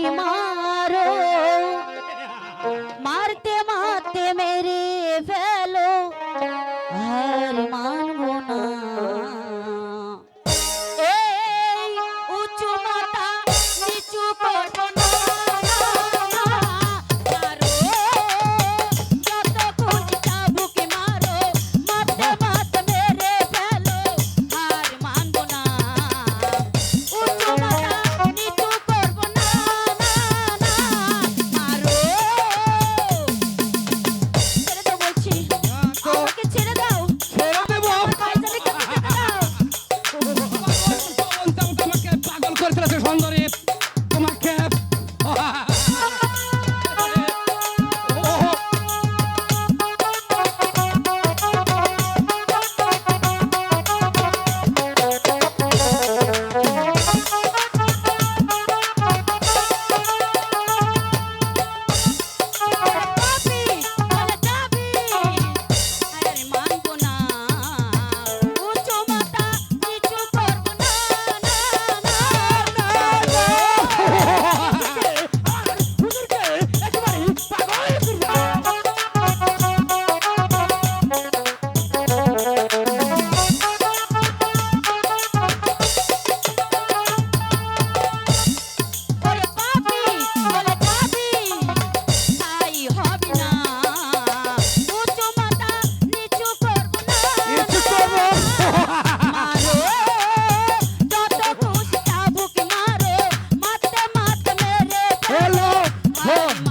আমাকে মারো মারতে মারতে মেরে ফেলো। আর মান এখন